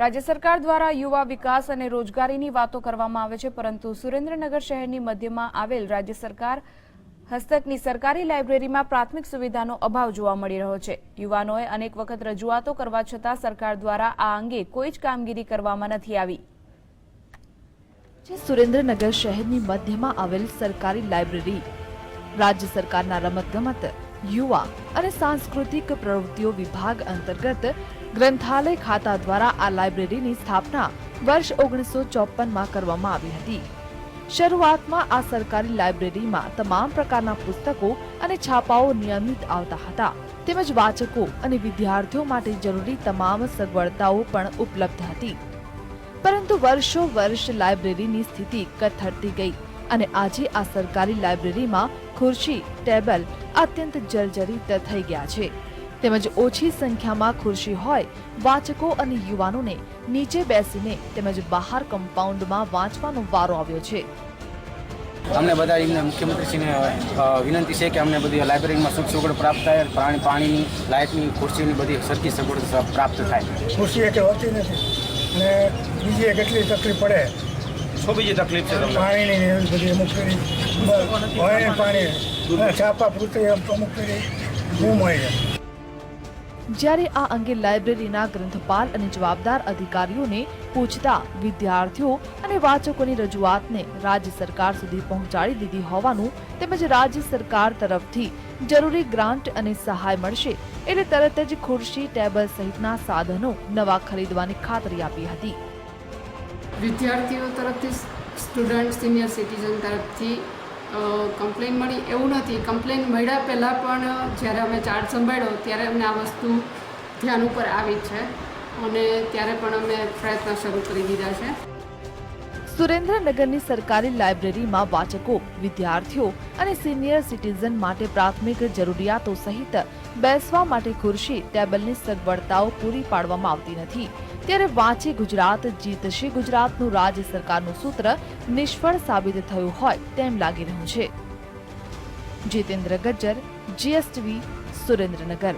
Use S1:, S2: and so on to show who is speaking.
S1: રાજ્ય સરકાર દ્વારા યુવા વિકાસ અને રોજગારીની વાતો કરવામાં આવે છે, પરંતુ સુરેન્દ્રનગર શહેરની મધ્યમાં આવેલ રાજ્ય સરકાર હસ્તકની સરકારી લાઇબ્રેરીમાં પ્રાથમિક સુવિધાનો અભાવ જોવા મળી રહ્યો છે. યુવાનોએ અનેક વખત રજૂઆતો કરવા છતાં સરકાર દ્વારા આ અંગે કોઈ જ કામગીરી કરવામાં નથી આવી.
S2: સુરેન્દ્રનગર શહેરની મધ્યમાં આવેલ સરકારી લાઇબ્રેરી રાજ્ય સરકારના રમતગમત યુવા અને સાંસ્કૃતિક પ્રવૃત્તિઓ વિભાગ અંતર્ગત ગ્રંથાલય ખાતા દ્વારા આ લાઇબ્રેરીની સ્થાપના વર્ષ ઓગણીસો ચોપનમાં કરવામાં આવી હતી. શરૂઆતમાં આ સરકારી લાઇબ્રેરીમાં તમામ પ્રકારના પુસ્તકો અને છાપાઓ નિયમિત આવતા હતા. તેમજ વાચકો અને વિદ્યાર્થીઓ માટે જરૂરી તમામ સગવડતાઓ પણ ઉપલબ્ધ હતી. પરંતુ વર્ષો વર્ષ લાઇબ્રેરીની સ્થિતિ કથળતી ગઈ અને આજે આ સરકારી લાઇબ્રેરીમાં ખુરશી ટેબલ અત્યંત જર્જરિત થઈ ગયા છે. તેમજ ઓછી સંખ્યામાં ખુરશી હોય વાચકો અને યુવાનોને નીચે બેસીને તેમજ બહાર કમ્પાઉન્ડમાં વાંચવાનો વારો આવ્યો છે.
S3: અમને બધા એમને મુખ્યમંત્રીશ્રીને વિનંતી છે કે અમને બધી લાઇબ્રેરીમાં સુખ સગવડ પ્રાપ્ત થાય પાણી પાણીની લાઇટની ખુરશીની બધી સરખી સગવડ પ્રાપ્ત થાય.
S4: ખુરશી એટલે હોતી નથી. અને બીજી એક એટલી તકલીફ પડે
S3: શું બીજી તકલીફ છે
S4: પાણીની ને એવી બધી અમુક કરી. હોય પાણી. છાપા પૂરતી અમુક કરી. ગુમ હોય
S2: જ્યારે આ અંગે લાઇબ્રેરીના ગ્રંથપાલ અને જવાબદાર અધિકારીઓને પૂછતા વિદ્યાર્થીઓ અને વાચકોની રજૂઆતને રાજ્ય સરકાર સુધી પહોંચાડી દીધી હોવાનું તેમજ રાજ્ય સરકાર તરફથી જરૂરી ગ્રાન્ટ અને સહાય મળશે એટલે તરત જ ખુરશી ટેબલ સહિતના સાધનો નવા ખરીદવાની ખાતરી આપી હતી.
S5: વિદ્યાર્થીઓ તરફથી સ્ટુડન્ટ સિનિયર સિટીઝન તરફથી કમ્પ્લેન મળી એવું નથી. કમ્પ્લેન મળ્યા પહેલાં પણ જ્યારે અમે ચાર્જ સંભાળ્યો, ત્યારે અમને આ વસ્તુ ધ્યાન ઉપર આવી છે અને ત્યારે પણ અમે પ્રયત્ન શરૂ કરી દીધા છે.
S2: સુરેન્દ્રનગરની સરકારી લાઇબ્રેરીમાં વાચકો, વિદ્યાર્થીઓ અને સિનિયર સિટીઝન માટે પ્રાથમિક જરૂરિયાતો સહિત બેસવા માટે ખુરશી, ટેબલની સગવડતાઓ પૂરી પાડવામાં આવતી નથી. ત્યારે વાંચે ગુજરાત, જીતશે ગુજરાતનું રાજ્ય સરકારનું સૂત્ર નિષ્ફળ સાબિત થયું હોય તેમ લાગી રહ્યું છે. જીતેન્દ્ર ગજ્જર, જીએસટીવી, સુરેન્દ્રનગર.